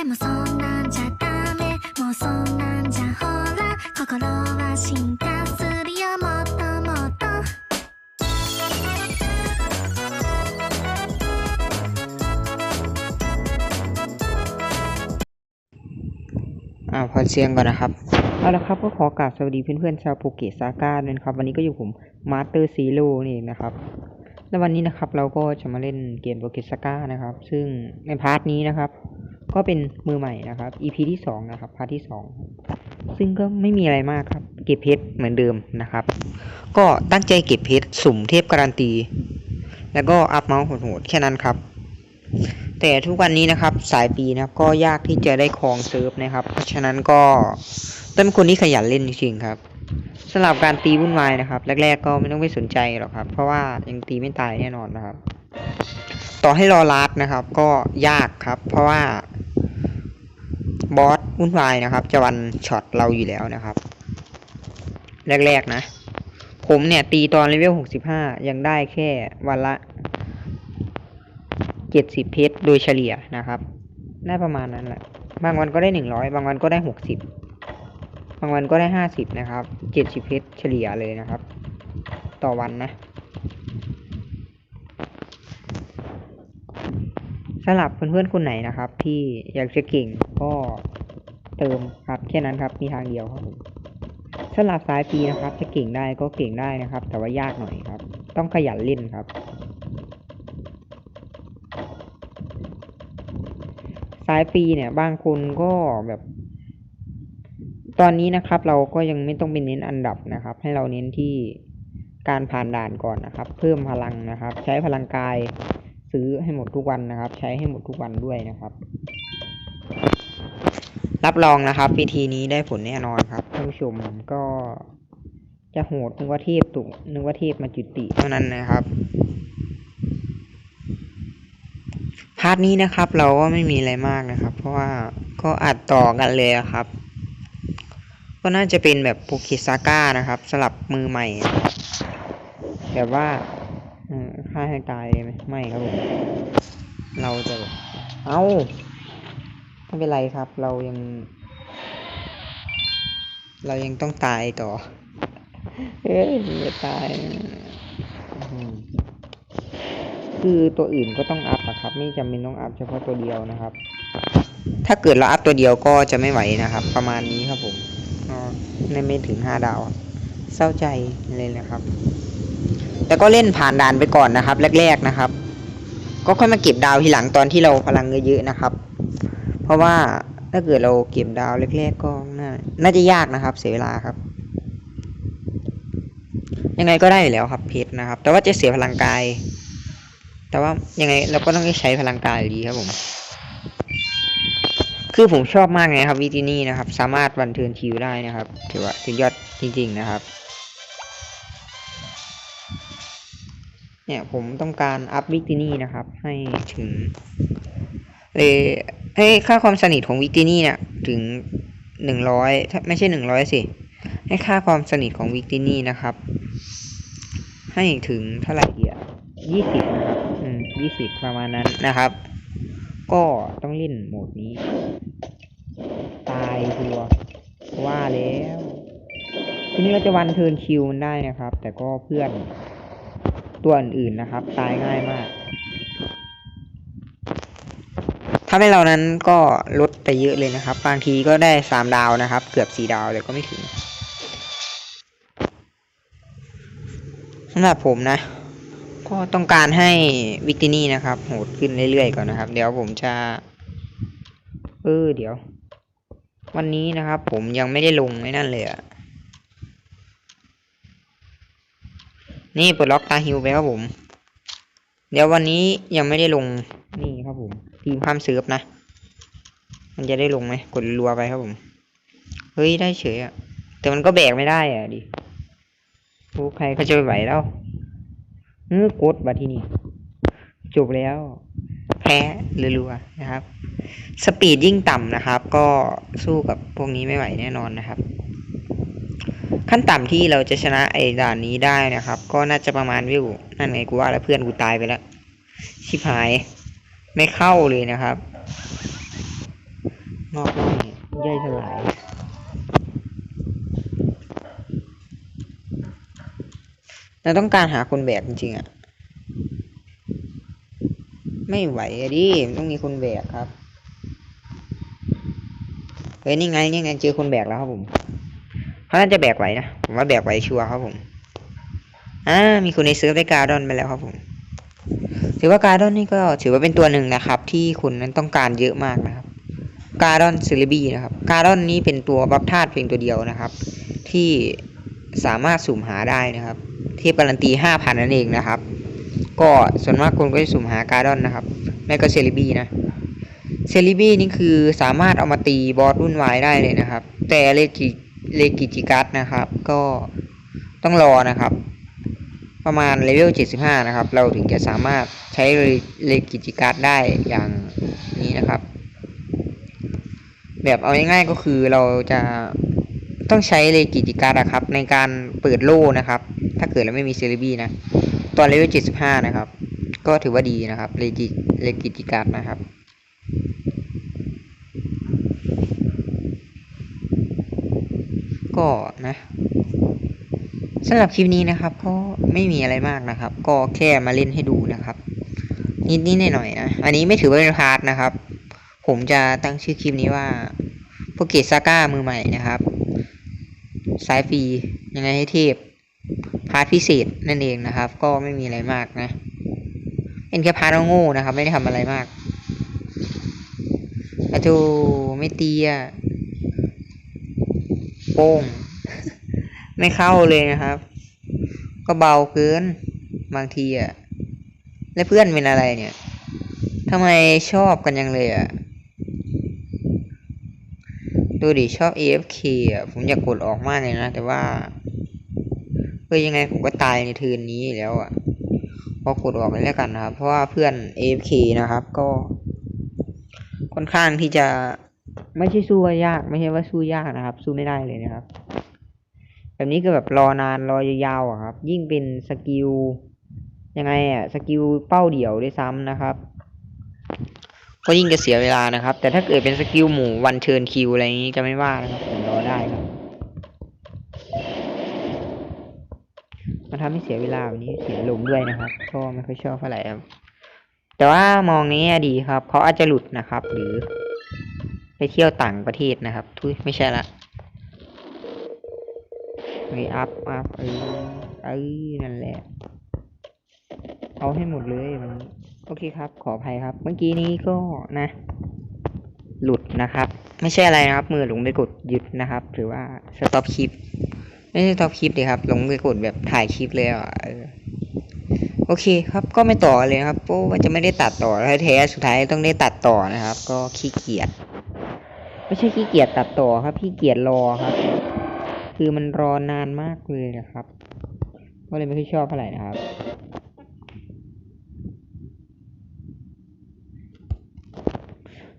でもそんなんじゃダメもうそんなんじゃほら心は進化するよもっともっと อ่าพอเสียงก่อนนะครับ เอาละครับก็ขอกราบสวัสดีเพื่อนๆชาวโปเกซาก้าด้วยนะครับ วันนี้ก็อยู่ผมมาสเตอร์ซีโร่นี่เองนะครับ และวันนี้นะครับเราก็จะมาเล่นเกมโปเกซาก้านะครับ ซึ่งในพาร์ทนี้นะครับ ก็เป็นมือใหม่นะครับ EP ที่สองนะครับพาร์ทที่สองซึ่งก็ไม่มีอะไรมากครับ เก็บเพชรเหมือนเดิมนะครับ ก็ตั้งใจเก็บเพชรสุ่มเทพการันตี แล้วก็อัพเมาส์โหดๆแค่นั้นครับ แต่ทุกวันนี้นะครับสายปีนะครับก็ยากที่จะได้ครองเซิร์ฟนะครับ เพราะฉะนั้นก็ต้องเป็นคนที่ขยันเล่นจริงๆครับสำหรับการตีวุ่นวายนะครับแรกๆก็ไม่ต้องไปสนใจหรอกครับ เพราะว่ายังตีไม่ตายแน่นอนนะครับ ต่อให้รอลาดนะครับ ก็ยากครับ เพราะว่า บอสวุ่นวายนะครับ จะวันช็อตเราอยู่แล้วนะครับ แรกๆนะ ผมเนี่ยตีตอนเลเวล65ยังได้แค่วันละเจ็ดสิบเพชรโดยเฉลี่ยนะครับ ได้ประมาณนั้นแหละ บางวันก็ได้หนึ่งร้อยบางวันก็ได้หกสิบบางวันก็ได้ห้าสิบนะครับเจ็ดสิบเพชรเฉลี่ยเลยนะครับ ต่อวันนะ สำหรับเพื่อนๆคนไหนนะครับ ที่อยากจะเก่งก็เติมครับแค่นั้นครับ มีทางเดียวครับผมสำหรับสายปีนะครับ จะเก่งได้ก็เก่งได้นะครับ แต่ว่ายากหน่อยครับ ต้องขยันเล่นครับ สายฟรีเนี่ย บางคนก็แบบ ตอนนี้นะครับ เราก็ยังไม่ต้องไปเน้นอันดับนะครับ ให้เราเน้นที่การผ่านด่านก่อนนะครับ เพิ่มพลังนะครับ ใช้พลังกาย ซื้อให้หมดทุกวันนะครับ ใช้ให้หมดทุกวันด้วยนะครับ รับรองนะครับ วิธีนี้ได้ผลแน่นอนครับท่านผู้ชมก็จะโหดนึกว่าเทพตุนึกว่าเทพมาจุติเท่านั้นนะครับพาร์ทนี้นะครับ เราก็ไม่มีอะไรมากนะครับ เพราะว่าก็อัดต่อกันเลยครับ ก็น่าจะเป็นแบบโปเกซาก้านะครับสลับมือใหม่แบบว่า ฆ่าให้ตายไหมไม่ครับผมเราจะเอาไม่เป็นไรครับ เรายัง เรายังต้องตายต่อเอ้ยจะตายคือตัวอื่นก็ต้องอัพอะครับ ไม่จำเป็นต้องอัพเฉพาะตัวเดียวนะครับ ถ้าเกิดเราอัพตัวเดียวก็จะไม่ไหวนะครับ ประมาณนี้ครับผมในไม่ถึงห้าดาว เศร้าใจเลยนะครับ แต่ก็เล่นผ่านด่านไปก่อนนะครับ แรก ๆนะครับ ก็ค่อยมาเก็บดาวทีหลังตอนที่เราพลังเยอะๆนะครับ เพราะว่าถ้าเกิดเราเก็บดาวแรกๆก็น่าน่าจะยากนะครับ เสียเวลาครับ ยังไงก็ได้แล้วครับเพชรนะครับ แต่ว่าจะเสียพลังกาย แต่ว่ายังไงเราก็ต้องใช้พลังกายดีครับผม คือผมชอบมากไงครับวิธีนี้นะครับ สามารถวันเทิร์นคิวได้นะครับถือว่าสุดยอดจริง ๆ นะครับ เนี่ยผมต้องการอัพวิกตินี่นะครับ ให้ถึงเออให้ค่าความสนิทของวิกตินี่เนี่ยถึงหนึ่งร้อยไม่ใช่หนึ่งร้อยสิ ให้ค่าความสนิทของวิกตินี่นะครับ ให้ถึงเท่าไหร่เดีอะยี่สิบนะครับอืมยี่สิบประมาณนั้นนะครับ ก็ต้องเล่นโหมดนี้ ตายทัวว่าแล้ว ทีนี้เราจะวันเทิร์นคิวมันได้นะครับ แต่ก็เพื่อน ตัวอื่นๆนะครับ ตายง่ายมาก ถ้าให้เรานั้นก็ลดไปเยอะเลยนะครับ บางทีก็ได้สามดาวนะครับ เกือบสี่ดาวเลยก็ไม่ถึงสำหรับผมนะ ก็ต้องการให้วิกตินี่นะครับ โหดขึ้นเรื่อยๆก่อนนะครับ เดี๋ยวผมจะ เออเดี๋ยว วันนี้นะครับ ผมยังไม่ได้ลงไอ้นั่นเลยอะ นี่ปลดล็อกตาฮิวไปครับผม เดี๋ยววันนี้ยังไม่ได้ลงนี่ครับผมทีมข้ามเซิร์ฟนะ มันจะได้ลงไหมกดรัวไปครับผม เฮ้ยได้เฉยอะแต่มันก็แบกไม่ได้อะดิโอ้ใครเขาจะไปไหวแล้วเออกดบัดที่นี่จบแล้ว แพ้รัวๆนะครับ สปีดยิ่งต่ำนะครับ ก็สู้กับพวกนี้ไม่ไหวแน่นอนนะครับ ขั้นต่ำที่เราจะชนะไอ้ด่านนี้ได้นะครับ ก็น่าจะประมาณวิวนั่นไงกูว่าแล้วเพื่อนกูตายไปแล้ว ชิบหาย ไม่เข้าเลยนะครับ นอกน้อยย่อยสลายเราต้องการหาคนแบกจริงๆอะไม่ไหวดิต้องมีคนแบกครับเฮ้ยนี่ไงนี่ไงเจอคนแบกแล้วครับผม เขาน่าจะแบกไหวนะ ผมว่าแบกไหวชัวร์ครับผม อ่า มีคนในเซิร์ฟได้การ์ดอนไปแล้วครับผม ถือว่าการ์ดอนนี่ก็ถือว่าเป็นตัวหนึ่งนะครับ ที่คุณนั้นต้องการเยอะมากนะครับ การ์ดอนซิลิบีนะครับ การ์ดอนนี้เป็นตัวบัฟธาตุเพียงตัวเดียวนะครับ ที่สามารถสุ่มหาได้นะครับเทพการันตีห้าพันนั่นเองนะครับ ก็ส่วนมากคนก็จะสุ่มหาการ์ดอนนะครับ ไม่ก็เซลิบีนะเซลิบีนี่คือสามารถเอามาตีบอสรุ่นวายได้เลยนะครับ แต่เลกิ เลกิจิกัสนะครับ ก็ต้องรอนะครับ ประมาณเลเวล 75 นะครับ เราถึงจะสามารถใช้เลกิจิกัสได้อย่างนี้นะครับ แบบเอาง่ายๆก็คือเราจะต้องใช้เลกิจิกัสนะครับ ในการเปิดโล่นะครับ ถ้าเกิดเราไม่มีเซเลบีนะ ตอนเลเวล 75 นะครับ ก็ถือว่าดีนะครับเลกิเลกิจิกัสนะครับ ก็นะสำหรับคลิปนี้นะครับก็ไม่มีอะไรมากนะครับ ก็แค่มาเล่นให้ดูนะครับ นิดนิดหน่อยๆนะอันนี้ไม่ถือว่าเป็นพาร์ทนะครับ ผมจะตั้งชื่อคลิปนี้ว่าโปเกตซาก้ามือใหม่นะครับ สายฟรียังไงให้เทพพาร์ทพิเศษนั่นเองนะครับ ก็ไม่มีอะไรมากนะเป็นแค่พาร์ทโง่นะครับ ไม่ได้ทำอะไรมากอะโธไม่ตีอะ ป้ง ไม่เข้าเลยนะครับ ก็เบาเกินบางทีอะ แล้วเพื่อนเป็นอะไรเนี่ยทำไมชอบกันยังเลยอะ ดูดิชอบ AFK อะ ผมอยากกดออกมากเลยนะ แต่ว่าเฮ้ยยังไงผมก็ตายในเทืนนี้แล้วอะพอกดออกเลยแล้วกันนะครับ เพราะว่าเพื่อน AFK นะครับ ก็ค่อนข้างที่จะ ไม่ใช่สู้ว่ายาก ไม่ใช่ว่าสู้ยากนะครับ สู้ไม่ได้เลยนะครับ แบบนี้ก็แบบรอนานรอยาวๆอะครับ ยิ่งเป็นสกิลยังไงอะสกิลเป้าเดี่ยวด้วยซ้ำนะครับ ก็ยิ่งจะเสียเวลานะครับ แต่ถ้าเกิดเป็นสกิลหมู่วันเชิญคิวอะไรอย่างนี้จะไม่ว่านะครับผมรอได้ครับมันทำให้เสียเวลาแบบนี้เสียลมด้วยนะครับก็ไม่ค่อยชอบเท่าไหร่ครับแต่ว่ามองนี้ดีครับเขาอาจจะหลุดนะครับ หรือ ไปเที่ยวต่างประเทศนะครับทุยไม่ใช่ละเฮ้ยอัพอัพเออเออนั่นแหละ เอาให้หมดเลยมันโอเคครับ ขออภัยครับ เมื่อกี้นี้ก็นะ หลุดนะครับ ไม่ใช่อะไรนะครับ มือหลงไปกดหยุดนะครับหรือว่าสต็อปคลิปไม่ใช่สต็อปคลิปเลยครับหลงไปกดแบบถ่ายคลิปเลยอะโอเคครับก็ไม่ต่อเลยครับเพราะว่าจะไม่ได้ตัดต่อแล้วแท้ๆสุดท้ายต้องได้ตัดต่อนะครับ ก็ขี้เกียจ ไม่ใช่ขี้เกียจตัดต่อครับขี้เกียจรอครับ คือมันรอนานมากเลยนะครับ ก็เลยไม่ค่อยชอบเท่าไหร่นะครับ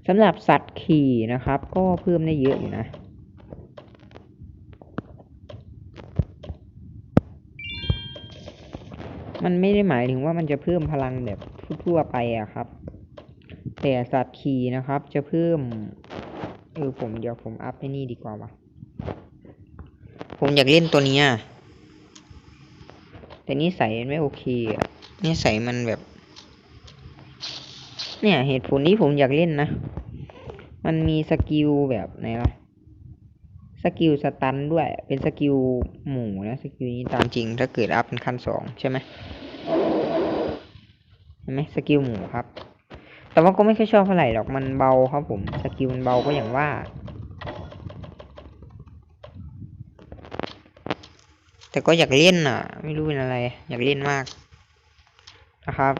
สำหรับสัตว์ขี่นะครับ ก็เพิ่มได้เยอะอยู่นะมันไม่ได้หมายถึงว่ามันจะเพิ่มพลังแบบทั่วไปอะครับ แต่สัตว์ขี่นะครับจะเพิ่ม เออผมเดี๋ยวผมอัพให้นี่ดีกว่าวะผมอยากเล่นตัวเนี้ยแต่นิสัยมันไม่โอเคอะนิสัยมันแบบ เนี่ย เหตุผลที่ผมอยากเล่นนะ มันมีสกิลแบบไหนล่ะสกิลสตันด้วย เป็นสกิลหมู่นะสกิลนี้ตามจริงถ้าเกิดอัพเป็นขั้นสองใช่ไหมเห็นไหมสกิลหมู่ครับ แต่ว่าก็ไม่ค่อยชอบเท่าไหร่หรอกมันเบาครับผมสกิลมันเบาก็อย่างว่า แต่ก็อยากเล่นอะ ไม่รู้เป็นอะไร อยากเล่นมากนะครับ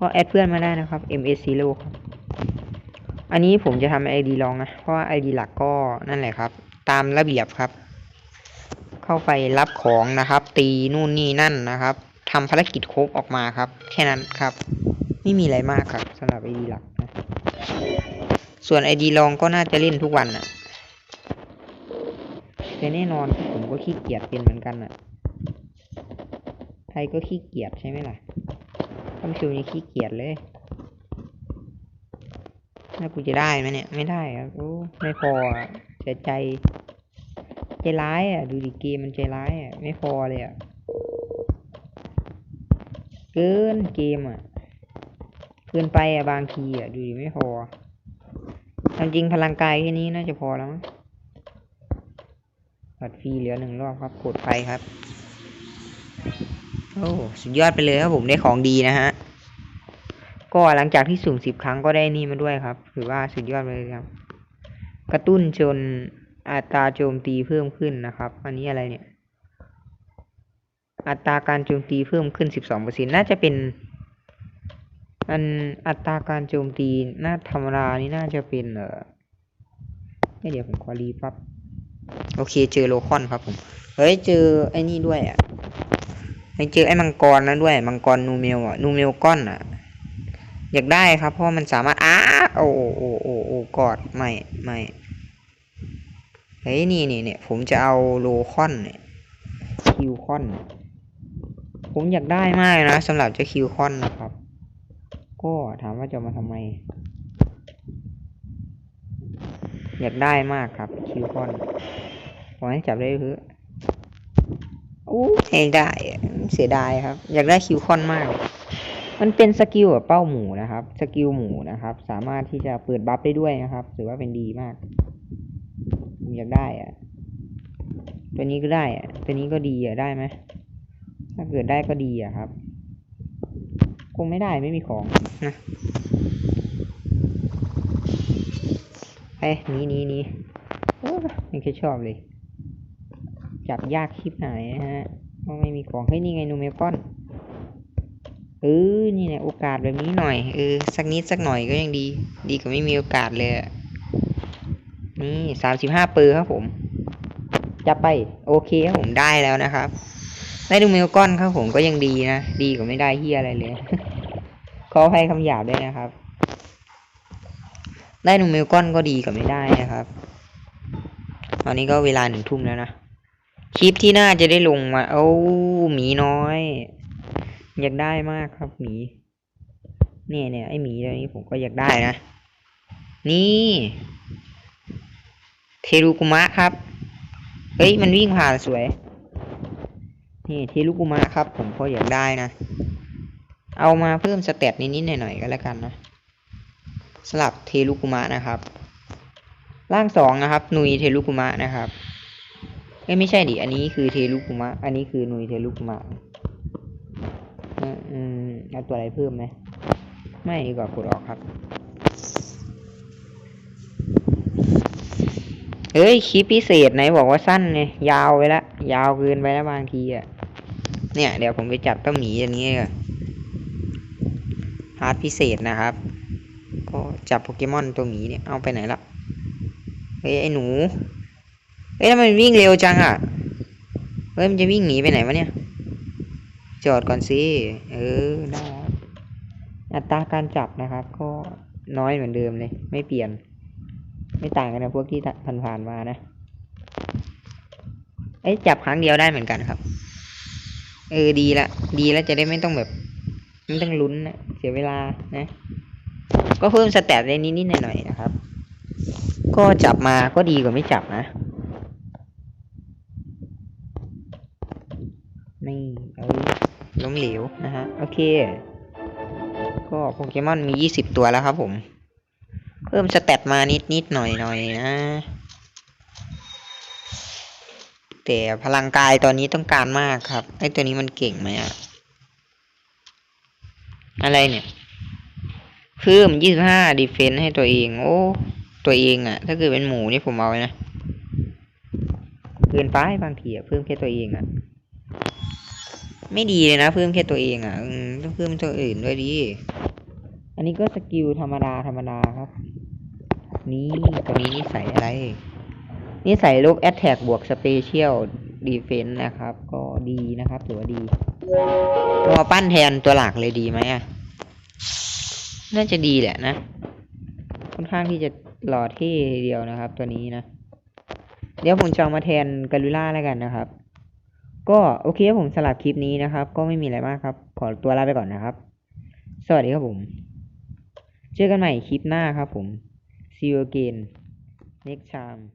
ก็แอดเพื่อนมาได้นะครับ MS Zero ครับ อันนี้ผมจะทำ ID ลองนะ เพราะว่า ID หลักก็นั่นแหละครับ ตามระเบียบครับ เข้าไปรับของนะครับ ตีนู่นนี่นั่นนะครับทำภารกิจครบออกมาครับ แค่นั้นครับ ไม่มีอะไรมากครับสำหรับ ID หลักนะส่วน ID ลองก็น่าจะเล่นทุกวันน่ะแต่แน่นอนผมก็ขี้เกียจเป็นเหมือนกันน่ะใครก็ขี้เกียจใช่ไหมล่ะท่านผู้ชมนี่ขี้เกียจเลยถ้ากูจะได้ไหมเนี่ย ไม่ได้ครับโอ้ไม่พอเสียใจ ใจร้ายอะ ดูดิเกมมันใจร้ายอะ ไม่พอเลยอะ เกินเกมอะ เกินไปอะบางทีอะ ดูดิไม่พอทำจริงพลังกายแค่นี้น่าจะพอแล้วมั้งบัตรฟรีเหลือหนึ่งรอบครับ กดไปครับ โอ้สุดยอดไปเลยครับผมได้ของดีนะฮะ ก็หลังจากที่สุ่มสิบครั้งก็ได้นี่มาด้วยครับ ถือว่าสุดยอดไปเลยครับ กระตุ้นจน อัตราโจมตีเพิ่มขึ้นนะครับ อันนี้อะไรเนี่ย อัตราการโจมตีเพิ่มขึ้นสิบสองเปอร์เซ็นน่าจะเป็น อันอัตราการโจมตีน่าธรรมดานี่น่าจะเป็นเออเดี๋ยวผมขอรีปั๊บโอเคเจอโลคอนครับผม เฮ้ยเจอไอ้นี่ด้วยอะเฮ้เจอไอ้มังกรนั้นด้วย มังกรนูเมลอะนูเมลก้อนอะ อยากได้ครับ เพราะมันสามารถอ้าโอ้โอ้โอ้โอ้โอ้กอดไม่ไม่ เฮ้ยนี่นี่เนี่ยผมจะเอาโลคอนเนี่ยคิวคอน ผมอยากได้มากนะสำหรับเจ้าคิวคอนนะครับ ก็ถามว่าจะมาทำไม อยากได้มากครับคิวคอนขอให้จับได้เถอะอู้ไม่ได้เสียดายครับ อยากได้คิวคอนมาก มันเป็นสกิลแบบเป้าหมูนะครับ สกิลหมูนะครับ สามารถที่จะเปิดบัฟได้ด้วยนะครับ ถือว่าเป็นดีมาก อยากได้อะตัวนี้ก็ได้อะตัวนี้ก็ดีอะได้ไหมถ้าเกิดได้ก็ดีอะครับ คงไม่ได้ไม่มีของนะเอ้ยนี้นี้นี้โอ้ไม่เคยชอบเลย จับยากคลิปหายนะฮะเพราะไม่มีของเฮ้ยนี่ไงนูเมลกอนเออ นี่แหละโอกาสแบบนี้หน่อย เออ สักนิดสักหน่อยก็ยังดี ดีกว่าไม่มีโอกาสเลยอะ นี่สามสิบห้าเปอร์ครับผม จะไป โอเคครับผมได้แล้วนะครับ ได้ดูเมลก้อนครับผมก็ยังดีนะ ดีกว่าไม่ได้เฮียอะไรเลย ขออภัยคำหยาบด้วยนะครับ ได้ดูเมลก้อนก็ดีกว่าไม่ได้นะครับ ตอนนี้ก็เวลาหนึ่งทุ่มแล้วนะ คลิปที่น่าจะได้ลงมา โอ้หมีน้อย อยากได้มากครับหมี เนี่ยเนี่ยไอหมีตัวนี้ผมก็อยากได้นะ นี่ เทรุกุมะครับ เฮ้ย มันวิ่งผ่านสวย นี่เทรุกุมะครับ ผมก็อยากได้นะ เอามาเพิ่มสเตตนิดๆหน่อยๆก็แล้วกันนะสลับเทรุกุมะนะครับ ร่างสองนะครับ นุยเทรุกุมะนะครับเอ้ยไม่ใช่ดิ อันนี้คือเทรุกุมะ อันนี้คือนุยเทรุกุมะอืมอืมเอาตัวอะไรเพิ่มไหม ไม่ดีกว่ากดออกครับ เฮ้ยคลิปพิเศษไหนบอกว่าสั้นไงยาวไปละยาวเกินไปแล้วบางทีอะเนี่ย เดี๋ยวผมไปจับเจ้าหมีอันนี้ก่อนฮาร์ดพิเศษนะครับ ก็จับโปเกมอนตัวหมีเนี่ยเอาไปไหนละเฮ้ยไอ้หนูเฮ้ยทำไมมันวิ่งเร็วจังอะเฮ้ยมันจะวิ่งหนีไปไหนวะเนี่ย จอดก่อนสิเออได้อัตราการจับนะครับ ก็น้อยเหมือนเดิมเลย ไม่เปลี่ยน ไม่ต่างกันนะพวกที่ผ่านๆมานะเอ้ยจับครั้งเดียวได้เหมือนกันครับ เออดีละดีแล้วจะได้ไม่ต้องแบบไม่ต้องลุ้นนะเสียเวลานะ ก็เพิ่มสแตทได้นิดๆหน่อยๆนะครับ ก็จับมาก็ดีกว่าไม่จับนะนี่เอ้ยล้มเหลวนะฮะโอเค ก็โปเกมอนมียี่สิบตัวแล้วครับผม พิ่มสเตตมานิดนิดหน่อยหน่อยนะแต่พลังกายตอนนี้ต้องการมากครับ ไอตัวนี้มันเก่งไหมอะอะไรเนี่ยเพิ่มยี่สิบห้าดีเฟนต์ให้ตัวเอง โอ้ตัวเองอะถ้าเกิดเป็นหมูนี่ผมเอาไว้นะเกินไปบางทีอะเพิ่มแค่ตัวเองอะไม่ดีเลยนะเพิ่มแค่ตัวเองอะต้องเพิ่มตัวอื่นด้วยดิอันนี้ก็สกิลธรรมดาธรรมดาครับ นี่ตัวนี้นิสัยอะไร นิสัยลบแอตแทกบวกสเปเชียลดีเฟนต์นะครับ ก็ดีนะครับถือว่าดีเอาปั้นแทนตัวหลักเลยดีไหมอะ น่าจะดีแหละนะ ค่อนข้างที่จะหล่อเท่เดียวนะครับ ตัวนี้นะ เดี๋ยวผมจอามาแทนกาลูล่าแล้วกันนะครับ ก็โอเคผมสลับคลิปนี้นะครับ ก็ไม่มีอะไรมากครับ ขอตัวลาไปก่อนนะครับ สวัสดีครับผม เจอกันใหม่คลิปหน้าครับผม see you again next time